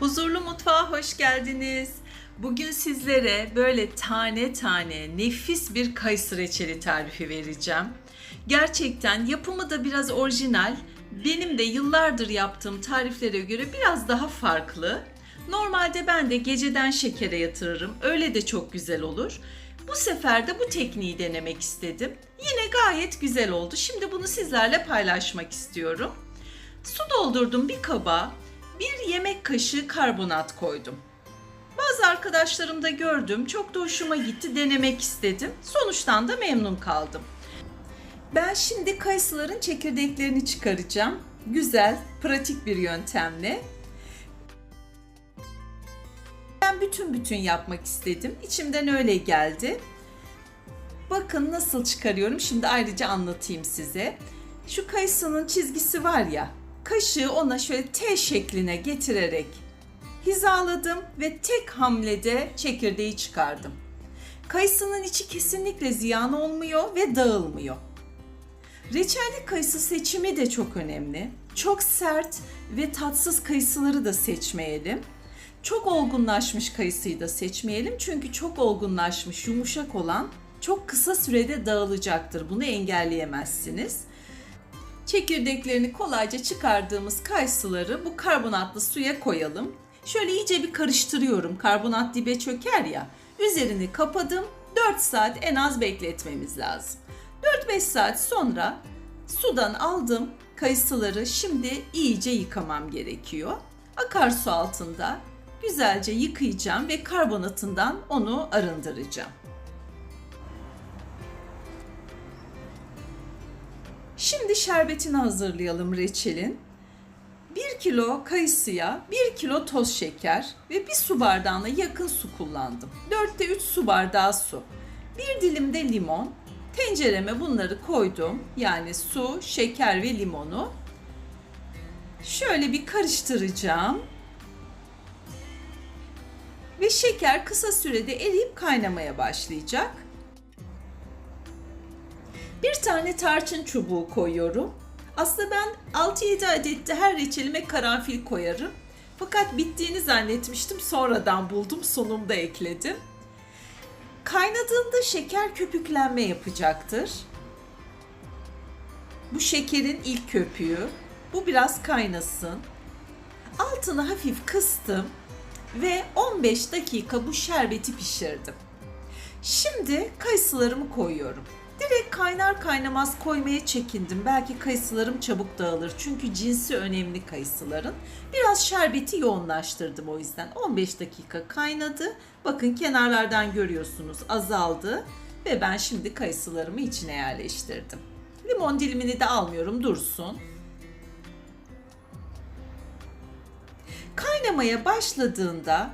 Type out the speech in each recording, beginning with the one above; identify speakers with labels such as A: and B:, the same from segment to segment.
A: Huzurlu mutfağa hoş geldiniz. Bugün sizlere böyle tane tane nefis bir kayısı reçeli tarifi vereceğim. Gerçekten yapımı da biraz orijinal. Benim de yıllardır yaptığım tariflere göre biraz daha farklı. Normalde ben de geceden şekere yatırırım. Öyle de çok güzel olur. Bu sefer de bu tekniği denemek istedim. Yine gayet güzel oldu. Şimdi bunu sizlerle paylaşmak istiyorum. Su doldurdum bir kaba. Bir yemek kaşığı karbonat koydum. Bazı arkadaşlarım da gördüm. Çok da hoşuma gitti. Denemek istedim. Sonuçtan da memnun kaldım. Ben şimdi kayısıların çekirdeklerini çıkaracağım. Güzel, pratik bir yöntemle. Ben bütün bütün yapmak istedim. İçimden öyle geldi. Bakın nasıl çıkarıyorum. Şimdi ayrıca anlatayım size. Şu kayısının çizgisi var ya. Kaşığı ona şöyle T şekline getirerek hizaladım ve tek hamlede çekirdeği çıkardım. Kayısının içi kesinlikle ziyan olmuyor ve dağılmıyor. Reçelli kayısı seçimi de çok önemli. Çok sert ve tatsız kayısıları da seçmeyelim. Çok olgunlaşmış kayısıyı da seçmeyelim çünkü çok olgunlaşmış, yumuşak olan çok kısa sürede dağılacaktır. Bunu engelleyemezsiniz. Çekirdeklerini kolayca çıkardığımız kayısıları bu karbonatlı suya koyalım. Şöyle iyice bir karıştırıyorum. Karbonat dibe çöker ya. Üzerini kapadım. 4 saat en az bekletmemiz lazım. 4-5 saat sonra sudan aldım kayısıları. Şimdi iyice yıkamam gerekiyor. Akarsu altında güzelce yıkayacağım ve karbonatından onu arındıracağım. Şimdi şerbetini hazırlayalım reçelin. 1 kilo kayısıya 1 kilo toz şeker ve 1 su bardağına yakın su kullandım. 4'te 3 su bardağı su. 1 dilim de limon. Tencereme bunları koydum. Yani su, şeker ve limonu. Şöyle bir karıştıracağım. Ve şeker kısa sürede eriyip kaynamaya başlayacak. Bir tane tarçın çubuğu koyuyorum. Aslında ben 6-7 adet de her reçelime karanfil koyarım. Fakat bittiğini zannetmiştim. Sonradan buldum. Sonunda ekledim. Kaynadığında şeker köpüklenme yapacaktır. Bu şekerin ilk köpüğü. Bu biraz kaynasın. Altını hafif kıstım ve 15 dakika bu şerbeti pişirdim. Şimdi kayısılarımı koyuyorum. Direkt kaynar kaynamaz koymaya çekindim. Belki kayısılarım çabuk dağılır. Çünkü cinsi önemli kayısıların. Biraz şerbeti yoğunlaştırdım o yüzden. 15 dakika kaynadı. Bakın kenarlardan görüyorsunuz azaldı. Ve ben şimdi kayısılarımı içine yerleştirdim. Limon dilimini de almıyorum dursun. Kaynamaya başladığında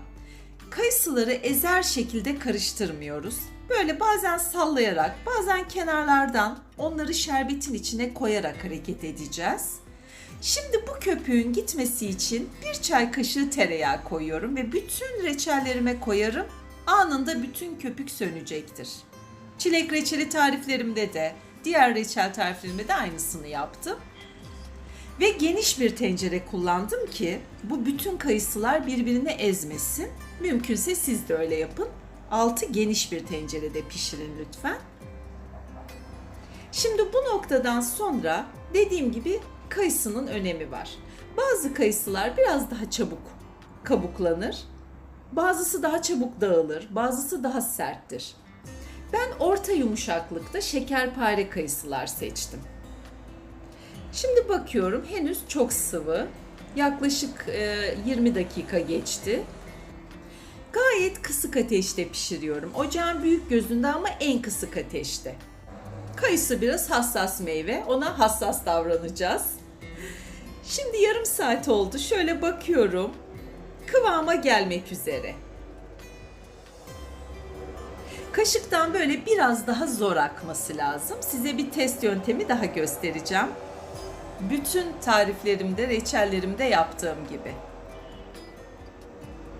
A: kayısıları ezer şekilde karıştırmıyoruz. Böyle bazen sallayarak, bazen kenarlardan onları şerbetin içine koyarak hareket edeceğiz. Şimdi bu köpüğün gitmesi için bir çay kaşığı tereyağı koyuyorum ve bütün reçellerime koyarım. Anında bütün köpük sönecektir. Çilek reçeli tariflerimde de, diğer reçel tariflerimde de aynısını yaptım. Ve geniş bir tencere kullandım ki bu bütün kayısılar birbirine ezmesin. Mümkünse siz de öyle yapın. Altı geniş bir tencerede pişirin lütfen. Şimdi bu noktadan sonra dediğim gibi kayısının önemi var. Bazı kayısılar biraz daha çabuk kabuklanır. Bazısı daha çabuk dağılır, bazısı daha serttir. Ben orta yumuşaklıkta şekerpare kayısılar seçtim. Şimdi bakıyorum henüz çok sıvı. Yaklaşık 20 dakika geçti. Gayet kısık ateşte pişiriyorum. Ocağın büyük gözünde ama en kısık ateşte. Kayısı biraz hassas meyve. Ona hassas davranacağız. Şimdi yarım saat oldu. Şöyle bakıyorum. Kıvama gelmek üzere. Kaşıktan böyle biraz daha zor akması lazım. Size bir test yöntemi daha göstereceğim. Bütün tariflerimde, reçellerimde yaptığım gibi.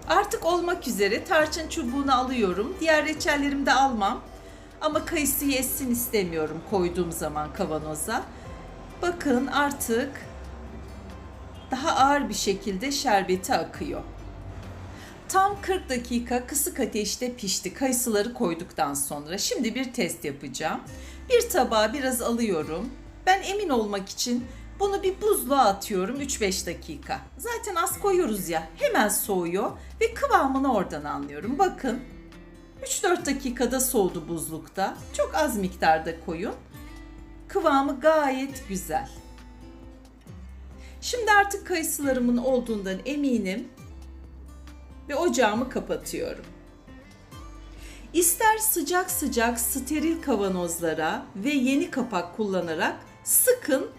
A: Artık olmak üzere tarçın çubuğunu alıyorum. Diğer reçellerimi de almam. Ama kayısı yesin istemiyorum koyduğum zaman kavanoza. Bakın artık daha ağır bir şekilde şerbeti akıyor. Tam 40 dakika kısık ateşte pişti kayısıları koyduktan sonra. Şimdi bir test yapacağım. Bir tabağa biraz alıyorum. Ben emin olmak için bunu bir buzluğa atıyorum 3-5 dakika. Zaten az koyuyoruz ya hemen soğuyor ve kıvamını oradan anlıyorum. Bakın 3-4 dakikada soğudu buzlukta. Çok az miktarda koyun. Kıvamı gayet güzel. Şimdi artık kayısılarımın olduğundan eminim ve ocağımı kapatıyorum. İster sıcak sıcak steril kavanozlara ve yeni kapak kullanarak sıkın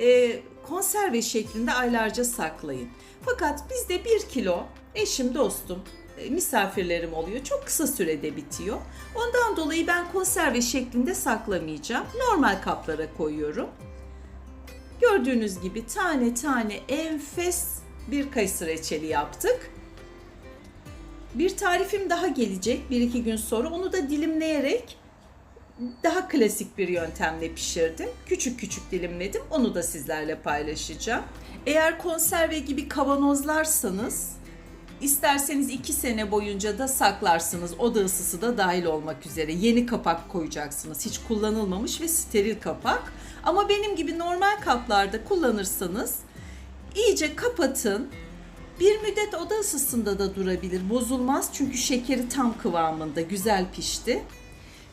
A: e, konserve şeklinde aylarca saklayın. Fakat bizde 1 kilo eşim dostum e, misafirlerim oluyor. Çok kısa sürede bitiyor. Ondan dolayı ben konserve şeklinde saklamayacağım. Normal kaplara koyuyorum. Gördüğünüz gibi tane tane enfes bir kayısı reçeli yaptık. Bir tarifim daha gelecek bir iki gün sonra. Onu da dilimleyerek daha klasik bir yöntemle pişirdim. Küçük küçük dilimledim. Onu da sizlerle paylaşacağım. Eğer konserve gibi kavanozlarsanız isterseniz 2 sene boyunca da saklarsınız. Oda ısısı da dahil olmak üzere. Yeni kapak koyacaksınız. Hiç kullanılmamış ve steril kapak. Ama benim gibi normal kaplarda kullanırsanız iyice kapatın. Bir müddet oda ısısında da durabilir. Bozulmaz çünkü şekeri tam kıvamında. Güzel pişti.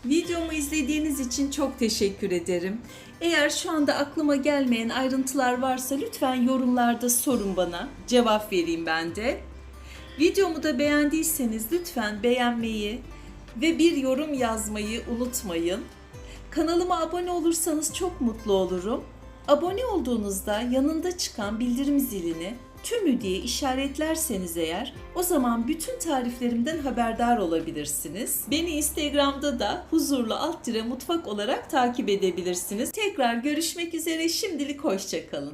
A: Videomu izlediğiniz için çok teşekkür ederim. Eğer şu anda aklıma gelmeyen ayrıntılar varsa lütfen yorumlarda sorun bana. Cevap vereyim ben de. Videomu da beğendiyseniz lütfen beğenmeyi ve bir yorum yazmayı unutmayın. Kanalıma abone olursanız çok mutlu olurum. Abone olduğunuzda yanında çıkan bildirim zilini tümü diye işaretlerseniz eğer o zaman bütün tariflerimden haberdar olabilirsiniz. Beni Instagram'da da huzurlu alt dire mutfak olarak takip edebilirsiniz. Tekrar görüşmek üzere şimdilik hoşçakalın.